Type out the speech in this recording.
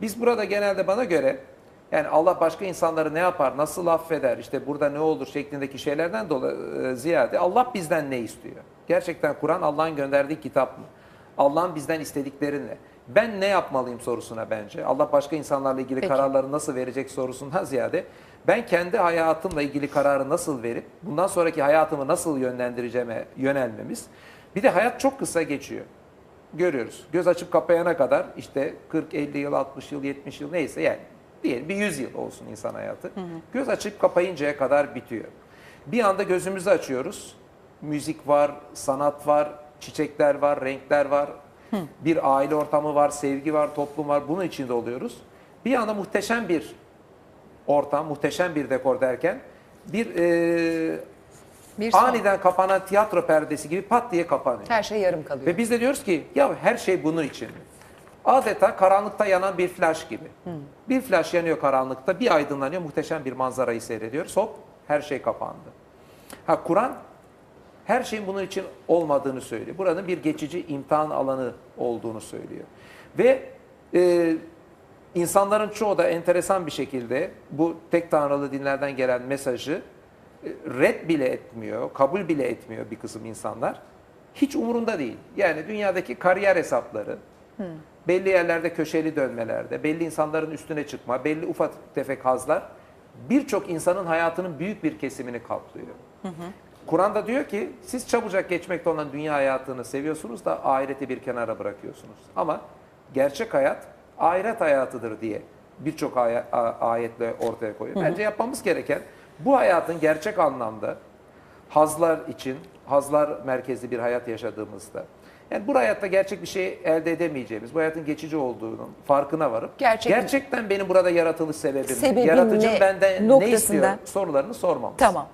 Biz burada genelde bana göre yani Allah başka insanları ne yapar, nasıl affeder, işte burada ne olur şeklindeki şeylerden dolayı e, ziyade Allah bizden ne istiyor? Gerçekten Kur'an Allah'ın gönderdiği kitap mı? Allah'ın bizden istedikleri ne? Ben ne yapmalıyım sorusuna bence. Allah başka insanlarla ilgili Peki. kararları nasıl verecek sorusundan ziyade ben kendi hayatımla ilgili kararı nasıl verip bundan sonraki hayatımı nasıl yönlendireceğime yönelmemiz. Bir de hayat çok kısa geçiyor. Görüyoruz. Göz açıp kapayana kadar işte 40, 50 yıl, 60 yıl, 70 yıl neyse yani diyelim bir 100 yıl olsun insan hayatı. Göz açıp kapayıncaya kadar bitiyor. Bir anda gözümüzü açıyoruz. Müzik var, sanat var, çiçekler var, renkler var. Bir aile ortamı var, sevgi var, toplum var. Bunun içinde oluyoruz. Bir anda muhteşem bir ortam, muhteşem bir dekor derken bir e, Bir son. aniden kapanan tiyatro perdesi gibi pat diye kapanıyor. Her şey yarım kalıyor. Ve biz de diyoruz ki ya her şey bunun için. Adeta karanlıkta yanan bir flash gibi. Bir flash yanıyor karanlıkta, bir aydınlanıyor, muhteşem bir manzarayı seyrediyoruz. Hop her şey kapandı. Ha Kur'an her şeyin bunun için olmadığını söylüyor. Buranın bir geçici imtihan alanı olduğunu söylüyor. Ve e, insanların çoğu da enteresan bir şekilde bu tek tanrılı dinlerden gelen mesajı red bile etmiyor, kabul bile etmiyor bir kısım insanlar. Hiç umurunda değil. Yani dünyadaki kariyer hesapları, belli yerlerde köşeli dönmelerde, belli insanların üstüne çıkma, belli ufak tefek hazlar birçok insanın hayatının büyük bir kesimini kaplıyor. Kur'an'da diyor ki siz çabucak geçmekte olan dünya hayatını seviyorsunuz da ahireti bir kenara bırakıyorsunuz. Ama gerçek hayat ahiret hayatıdır diye birçok ay- ayetle ortaya koyuyor. Bence yapmamız gereken bu hayatın gerçek anlamda hazlar için, hazlar merkezli bir hayat yaşadığımızda yani bu hayatta gerçek bir şey elde edemeyeceğimiz, bu hayatın geçici olduğunun farkına varıp Gerçek- gerçekten benim burada yaratılış sebebim, Sebebim yaratıcım ne benden ne noktasında- istiyor sorularını sormamız. Tamam.